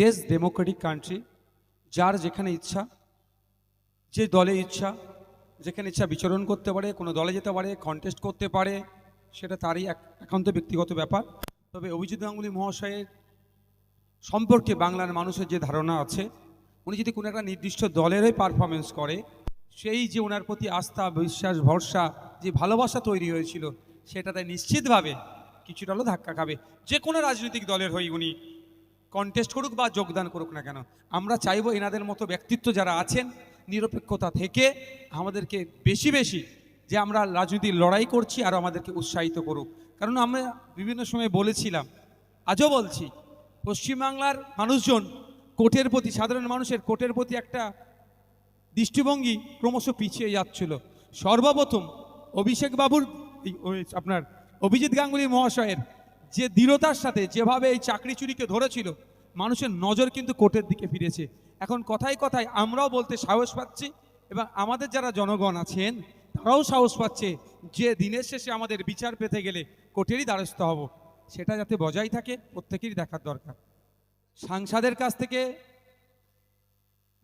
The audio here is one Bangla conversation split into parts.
দেশ ডেমোক্রেটিক কান্ট্রি, যার যেখানে ইচ্ছা, যে দলে ইচ্ছা, যেখানে ইচ্ছা বিচরণ করতে পারে, কোনো দলে যেতে পারে কন্টেস্ট করতে পারে, সেটা তারই এক একান্ত ব্যক্তিগত ব্যাপার। তবে অভিজিৎ গাঙ্গুলি মহাশয়ের সম্পর্কে বাংলার মানুষের যে ধারণা আছে, উনি যদি কোনো একটা নির্দিষ্ট দলেরই পারফরমেন্স করে, সেই যে ওনার প্রতি আস্থা, বিশ্বাস, ভরসা, যে ভালোবাসা তৈরি হয়েছিল, সেটাতে নিশ্চিতভাবে কিছুটা হলেও ধাক্কা খাবে। যে কোনো রাজনৈতিক দলের হয়ে উনি কন্টেস্ট করুক বা যোগদান করুক না কেন, আমরা চাইব এনাদের মতো ব্যক্তিত্ব যারা আছেন, নিরপেক্ষতা থেকে আমাদেরকে বেশি বেশি যে আমরা রাজনীতির লড়াই করছি আর আমাদেরকে উৎসাহিত করুক। কারণ আমরা বিভিন্ন সময় বলেছিলাম, আজও বলছি, পশ্চিমবাংলার মানুষজন কোর্টের প্রতি, সাধারণ মানুষের কোটের প্রতি একটা দৃষ্টিভঙ্গি ক্রমশ পিছিয়ে যাচ্ছিল। সর্বপ্রথম অভিষেক বাবুর আপনার অভিজিৎ গাঙ্গুলি মহাশয়ের যে দৃঢ়তার সাথে যেভাবে এই চাকরি চুরিকে ধরেছিল, মানুষের নজর কিন্তু কোর্টের দিকে ফিরেছে। এখন কথায় কথায় আমরাও বলতে সাহস পাচ্ছি, এবং আমাদের যারা জনগণ আছেন, তারাও সাহস পাচ্ছে যে দিনের শেষে আমাদের বিচার পেতে গেলে কোর্টেরই দ্বারস্থ হব। সেটা যাতে বজায় থাকে, প্রত্যেকেরই দেখার দরকার। সাংসদের কাছ থেকে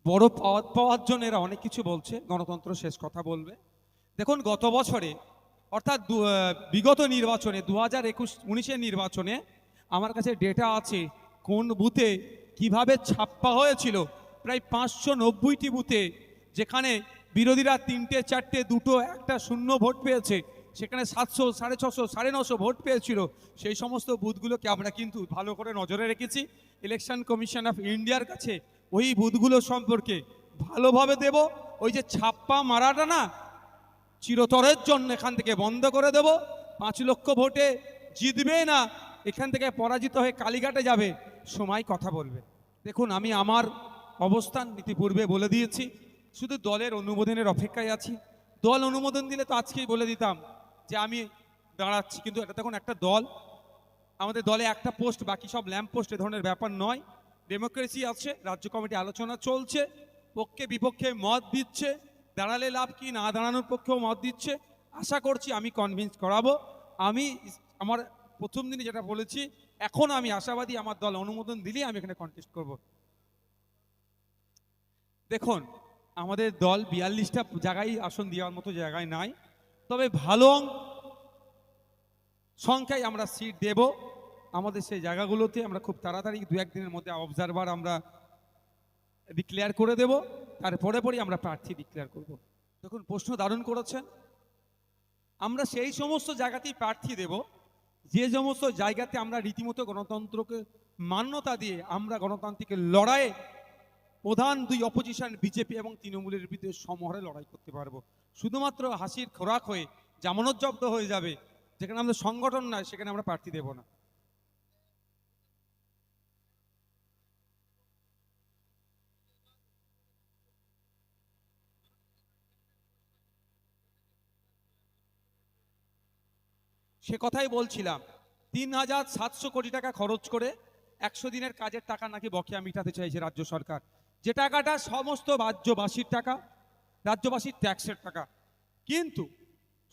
বড় পদ পাওয়ার জন্য এরা অনেক কিছু বলছে, গণতন্ত্র শেষ কথা বলবে। দেখুন, গত বছরে অর্থাৎ বিগত নির্বাচনে দু হাজার একুশ, উনিশের নির্বাচনে আমার কাছে ডেটা আছে কোন বুথে কীভাবে ছাপ্পা হয়েছিল। প্রায় পাঁচশো নব্বইটি বুথে যেখানে বিরোধীরা তিনটে, চারটে, দুটো, একটা শূন্য ভোট পেয়েছে, সেখানে সাতশো, সাড়ে ছশো, সাড়ে নশো ভোট পেয়েছিল। সেই সমস্ত বুথগুলোকে আমরা কিন্তু ভালো করে নজরে রেখেছি। ইলেকশন কমিশন অফ ইন্ডিয়ার কাছে ওই বুথগুলো সম্পর্কে ভালোভাবে দেব। ওই যে ছাপ্পা মারাটা না চিরতরের জন্য এখান থেকে বন্ধ করে দেব। পাঁচ লক্ষ ভোটে জিতবে না, এখান থেকে পরাজিত হয়ে কালীঘাটে যাবে, সময় কথা বলবে। দেখুন, আমি আমার অবস্থান ইতিপূর্বে বলে দিয়েছি, শুধু দলের অনুমোদনের অপেক্ষায় আছি। দল অনুমোদন দিলে তো আজকেই বলে দিতাম যে আমি দাঁড়াচ্ছি, কিন্তু এটা তখন একটা দল, আমাদের দলে একটা পোস্ট, বাকি সব ল্যাম্প পোস্ট এ ধরনের ব্যাপার নয়। ডেমোক্রেসি আছে, রাজ্য কমিটি আলোচনা চলছে পক্ষে বিপক্ষে মত দিচ্ছে দাঁড়ালে লাভ কি, না দাঁড়ানোর পক্ষেও মত দিচ্ছে। আশা করছি আমি কনভিন্স করাবো। আমি আমার প্রথম দিনে যেটা বলেছি, এখন আমি আশাবাদী আমার দল অনুমোদন দিলেই আমি এখানে কন্টেস্ট করব। দেখুন, আমাদের দল বিয়াল্লিশটা জায়গায় আসন দেওয়ার মতো জায়গায় নাই, তবে ভালো সংখ্যায় আমরা সিট দেব। আমাদের সেই জায়গাগুলোতে আমরা খুব তাড়াতাড়ি দু একদিনের মধ্যে অবজারভার আমরা ডিক্লেয়ার করে দেব, তারপরে পরেই আমরা প্রার্থী ডিক্লেয়ার করব। দেখুন, প্রশ্ন দারুণ করেছেন। আমরা সেই সমস্ত জায়গাতেই প্রার্থী দেব, যে সমস্ত জায়গাতে আমরা রীতিমতো গণতন্ত্রকে মান্যতা দিয়ে আমরা গণতান্ত্রিক লড়াইয়ে প্রধান দুই অপোজিশন বিজেপি এবং তৃণমূলের বিরুদ্ধে সমহারে লড়াই করতে পারব। শুধুমাত্র হাসির খোরাক হয়ে জামানত হয়ে যাবে, যেখানে আমাদের সংগঠন নয়, সেখানে আমরা প্রার্থী দেব না। সে কথাই বলছিলাম, তিন হাজার সাতশো কোটি টাকা খরচ করে একশো দিনের কাজের টাকা নাকি বকেয়া মিটাতে চাইছে রাজ্য সরকার। যে টাকাটা সমস্ত রাজ্যবাসীর টাকা, রাজ্যবাসীর ট্যাক্সের টাকা। কিন্তু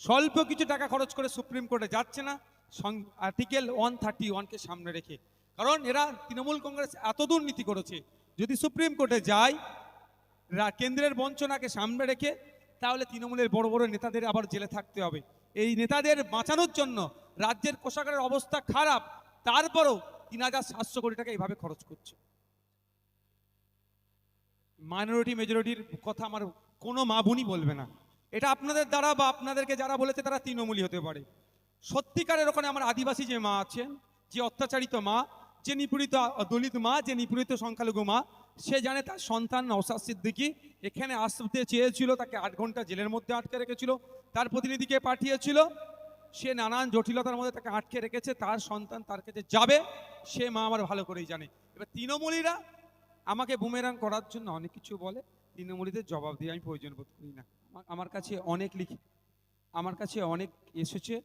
স্বল্প কিছু টাকা খরচ করে সুপ্রিম কোর্টে যাচ্ছে না আর্টিকেল ওয়ান থার্টি ওয়ানকে সামনে রেখে। কারণ এরা তৃণমূল কংগ্রেস এত দুর্নীতি করেছে, যদি সুপ্রিম কোর্টে যায় কেন্দ্রের বঞ্চনাকে সামনে রেখে, তাহলে তৃণমূলের বড় বড় নেতাদের আবার জেলে থাকতে হবে। এই নেতাদের বাঁচানোর জন্য রাজ্যের কোষাগারের অবস্থা খারাপ, তারপরও তিন হাজার সাতশো কোটি টাকা এইভাবে খরচ করছে। মাইনরিটি, মেজরিটির কথা আমার কোনো মা বোনই বলবে না। এটা আপনাদের দ্বারা বা আপনাদেরকে যারা বলেছে তারা তৃণমূলী হতে পারে। সত্যিকারের ওখানে আমার আদিবাসী যে মা আছেন, যে অত্যাচারিত মা, যে নিপীড়িত দলিত মা, যে নিপীড়িত সংখ্যালঘু মা সে জানে তার সন্তান নওসাদ সিদ্দিকি এখানে আসতে চেয়েছিল, তাকে আট ঘণ্টা জেলের মধ্যে আটকে রেখেছিল, তার প্রতিনিধিকে পাঠিয়েছিল, সে নানান জটিলতার মধ্যে তাকে আটকে রেখেছে, তার সন্তান তার কাছে যাবে, সে মা আমার ভালো করেই জানে। এবার তৃণমূলীরা আমাকে বুমেরাং করার জন্য অনেক কিছু বলে, তৃণমূলীদের জবাব দিয়ে আমি প্রয়োজন বোধ করি না। আমার- কাছে অনেক লিখি, আমার কাছে অনেক এসেছে,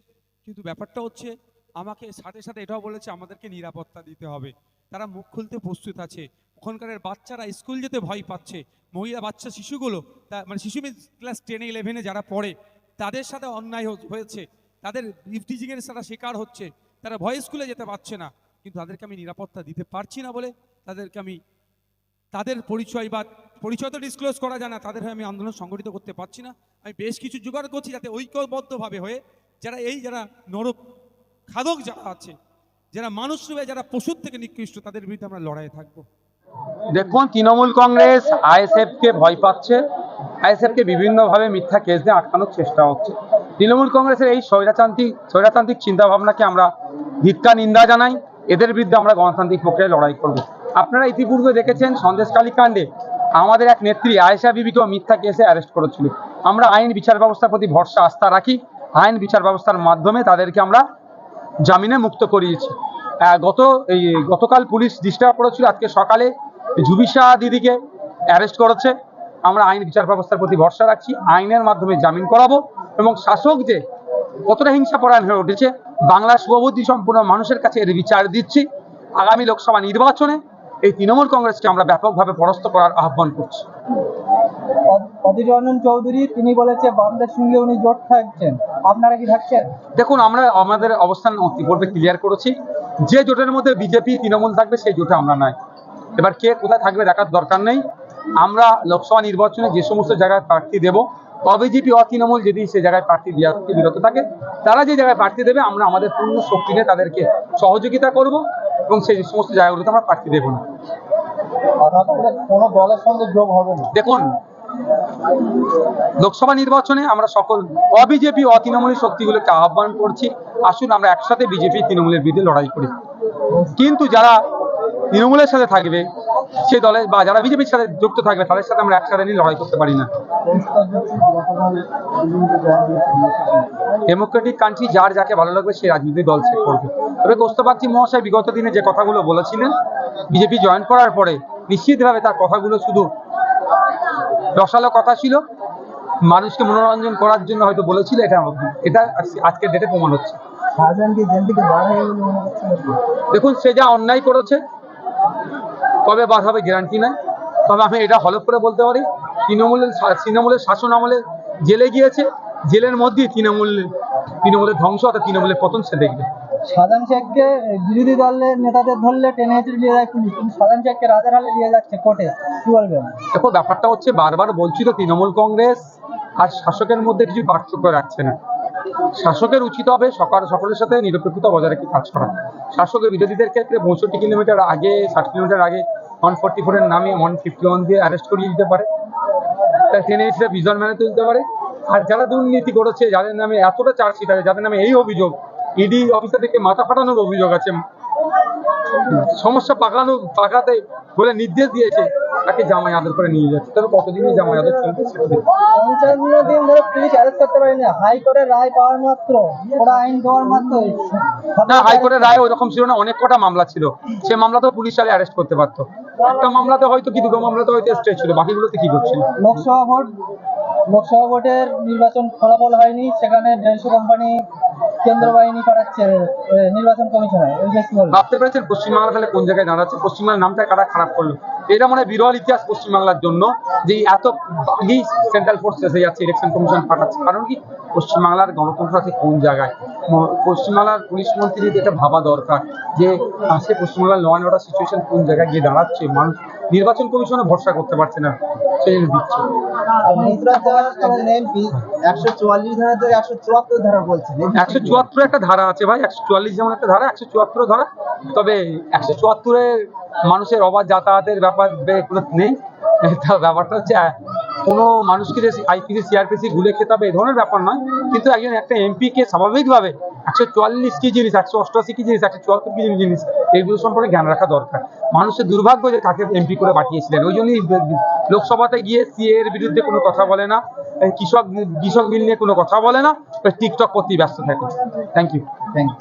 কিন্তু ব্যাপারটা হচ্ছে আমাকে সাথে সাথে এটাও বলেছে, আমাদেরকে নিরাপত্তা দিতে হবে। তারা মুখ খুলতে প্রস্তুত আছে। ওখানকার বাচ্চারা স্কুল যেতে ভয় পাচ্ছে। মহিলা বাচ্চা শিশুগুলো, তা মানে শিশু ক্লাস টেনে, ইলেভেনে যারা পড়ে, তাদের সাথে অন্যায় হয়েছে। তাদের ইফটিজিংয়ের সাথে শিকার হচ্ছে। তারা ভয় স্কুলে যেতে পারছে না। কিন্তু তাদেরকে আমি নিরাপত্তা দিতে পারছি না বলে তাদেরকে আমি, তাদের পরিচয় বা পরিচয় তো ডিসক্লোজ করা যায় না, তাদের হয়ে আমি আন্দোলন সংগঠিত করতে পারছি না। আমি বেশ কিছু জোগাড় করছি যাতে ঐক্যবদ্ধভাবে হয়ে যারা এই যারা নর খাদক যারা আছে, যারা মানুষ রূপে, যারা পশুর থেকে নিকৃষ্ট, তাদের বিরুদ্ধে আমরা লড়াইয়ে থাকব। দেখুন, তৃণমূল কংগ্রেস আইএসএফ কে ভয় পাচ্ছে। আইএসএফ কে বিভিন্নভাবে মিথ্যা কেস দিয়ে আটকানোর চেষ্টা হচ্ছে। তৃণমূল কংগ্রেসের এই স্বৈরাতান্ত্রিক স্বৈরাতান্ত্রিক চিন্তা ভাবনাকে আমরা ধিক্কা নিন্দা জানাই। এদের বিরুদ্ধে আমরা গণতান্ত্রিক প্রক্রিয়ায় লড়াই করব। আপনারা ইতিপূর্বে দেখেছেন সন্দেশকালী কাণ্ডে আমাদের এক নেত্রী আয়েশা বিবিকেও মিথ্যা কেসে অ্যারেস্ট করেছিল। আমরা আইন বিচার ব্যবস্থার প্রতি ভরসা, আস্থা রাখি। আইন বিচার ব্যবস্থার মাধ্যমে তাদেরকে আমরা জামিনে মুক্ত করিয়েছি। গত, এই, গতকাল পুলিশ ডিস্টার্ব করেছিল। আজকে সকালে জুবিশা দিদিকে অ্যারেস্ট করেছে। আমরা আইন বিচার ব্যবস্থার প্রতি ভরসা রাখছি। আইনের মাধ্যমে জামিন করাবো এবং শাসক যে কতটা হিংসাপরায়ণ হয়ে উঠেছে বাংলার শুভবুদ্ধি সম্পূর্ণ মানুষের কাছে এর বিচার দিচ্ছি। আগামী লোকসভা নির্বাচনে এই তৃণমূল কংগ্রেসকে আমরা ব্যাপকভাবে পরাস্ত করার আহ্বান করছি। অধীর রঞ্জন চৌধুরী তিনি বলেছে বামদের সঙ্গে উনি জোট থাকছেন। আপনারা কি থাকছেন? দেখুন আমরা আমাদের অবস্থান ইতিপূর্বে ক্লিয়ার করেছি। যে জোটের মধ্যে বিজেপি তৃণমূল থাকবে সেই জোটে আমরা নাই। এবার কে কোথায় থাকবে দেখার দরকার নেই। আমরা লোকসভা নির্বাচনে যে সমস্ত জায়গায় প্রার্থী দেব অবিজেপি অতৃণমূল যদি সে জায়গায় প্রার্থী দেওয়া থেকে বিরত থাকে তারা যে জায়গায় প্রার্থী দেবে আমরা আমাদের পূর্ণ শক্তি নিয়ে তাদেরকে সহযোগিতা করব এবং সেই সমস্ত জায়গাগুলোতে আমরা প্রার্থী দেবো না। কোনো দলের সঙ্গে যোগ হবে না। দেখুন লোকসভা নির্বাচনে আমরা সকল অবিজেপি, অতৃণমূলী শক্তিগুলোকে আহ্বান করছি। আসুন, আমরা একসাথে বিজেপি, তৃণমূলের বিরুদ্ধে লড়াই করি। কিন্তু যারা তৃণমূলের সাথে থাকবে, সে দলে বা যারা বিজেপির সাথে যুক্ত থাকবে, তাদের সাথে আমরা একসাথে নিয়ে লড়াই করতে পারি না। ডেমোক্রেটিক কান্ট্রি যার যাকে ভালো লাগবে, সে রাজনৈতিক দল সে করবে। তবে কোস্তবাগচি মহাশয় বিগত দিনে যে কথাগুলো বলেছিলেন, বিজেপি জয়েন করার পরে নিশ্চিতভাবে তার কথাগুলো শুধু রসালো কথা ছিল। মানুষকে মনোরঞ্জন করার জন্য হয়তো বলেছিল এটা এটা আজকের ডেটে প্রমাণ হচ্ছে? দেখুন সে যা অন্যায় করেছে কবে বাদ হবে গ্যারান্টি নাই। তবে আমি এটা হলফ করে বলতে পারি তৃণমূলের তৃণমূলের শাসন আমলে জেলে গিয়েছে জেলের মধ্যেই তৃণমূল তৃণমূলের ধ্বংস অর্থাৎ তৃণমূলের পতন সে দেখবে। শাহজাহান শেখকে বিরোধী দলের নেতাদের ধরলে টেনে হেঁচড়ে নিয়ে যায় পুলিশ। কিন্তু শাহজাহান শেখকে রাজার হালে নিয়ে যাচ্ছে কোর্টে। কি বলবেন? দেখো, ব্যাপারটা হচ্ছে বারবার বলছি তো, তৃণমূল কংগ্রেস আর শাসকের মধ্যে কিছু পার্থক্য রাখছে না। শাসকের উচিত হবে সকাল, সকলের সাথে নিরপেক্ষতা বজায় রেখে কাজ করা। শাসকের বিরোধীদের ক্ষেত্রে পঁয়ষট্টি কিলোমিটার আগে, ষাট কিলোমিটার আগে ওয়ান ফোর্টি ফোরের নামে ওয়ান ফিফটি ওয়ান দিয়ে অ্যারেস্ট করিয়ে দিতে পারে। তাই টেনে হিসেবে বিজন মেনে তুলতে পারে। আর যারা দুর্নীতি করেছে, যাদের নামে এতটা চার্জশিট আছে, যাদের নামে এই অভিযোগ ইডি অফিসার থেকে মাথা ফাটানোর অভিযোগ আছে। সমস্যা পাকানো পাকাতে বলে নির্দেশ দিয়েছে। তাকে জামাই আদর করে নিয়ে যাচ্ছে। তবে কতদিনই জামাই আদর চলবে পঞ্চান্ন দিন ধরে পুলিশ অ্যারেস্ট করতে পারেনি। হাইকোর্টের রায় পাওয়ার মাত্র। ওরা আইন দেওয়ার মাত্র না হাইকোর্টের রায় ওইরকম ছিল না। অনেক কটা মামলা ছিল। সে মামলাতেও পুলিশ আলে অ্যারেস্ট করতে পারতো। একটা মামলাতে হয়তো কি দুটো মামলাতে হয়তো স্টে ছিল। বাকিগুলোতে কি করছিল লোকসভা ভোট লোকসভা ভোটের নির্বাচন ফলাফল হয়নি। সেখানে দেড়শো কোম্পানি কেন্দ্র বাহিনী এ, নির্বাচন কমিশনার। ভাবতে পেরেছেন? পশ্চিমবাংলা তাহলে কোন জায়গায় দাঁড়াচ্ছে? পশ্চিমবাংলার নামটা কারা খারাপ করল? এটা মানে বিরল ইতিহাস পশ্চিমবাংলার জন্য যে এত আগেই সেন্ট্রাল ফোর্স এসে যাচ্ছে ইলেকশন কমিশন পাঠাচ্ছে। কারণ কি? পশ্চিমবাংলার গণতন্ত্র আছে কোন জায়গায়? পশ্চিমবাংলার পুলিশ মন্ত্রীর এটা ভাবা দরকার যে সে পশ্চিমবাংলার ল অ্যান্ড অর্ডার সিচুয়েশন কোন জায়গায় গিয়ে দাঁড়াচ্ছে? মানুষ নির্বাচন কমিশনে ভরসা করতে পারছে না। সেই দিচ্ছে। একশো চুয়াল্লিশ ধারা একশো চুয়াত্তর ধারা বলছেন একশো চুয়াত্তর একটা ধারা আছে ভাই একশো চুয়াল্লিশ যেমন একটা ধারা একশো চুয়াত্তর ধারা। তবে একশো চুয়াত্তরে মানুষের অবাধ যাতায়াতের ব্যাপার নেই। তার ব্যাপারটা হচ্ছে কোনো মানুষকে যে আইপিসি সিআরপিসি গুলে খেতে হবে এই ধরনের ব্যাপার নয়। কিন্তু একজন একটা এমপি কে স্বাভাবিকভাবে একশো চুয়াল্লিশ কি জিনিস, একশো অষ্টআশি কি জিনিস, একশো চুয়াত্তর কি জিনিস এগুলো সম্পর্কে জ্ঞান রাখা দরকার। মানুষের দুর্ভাগ্য যে কাকে এমপি করে পাঠিয়েছিলেন। ওই জন্যই লোকসভাতে গিয়ে সিএ এর বিরুদ্ধে কোনো কথা বলে না কৃষক কৃষক বিল নিয়ে কোনো কথা বলে না টিকটক করতেই ব্যস্ত থাকে থ্যাংক ইউ থ্যাংক ইউ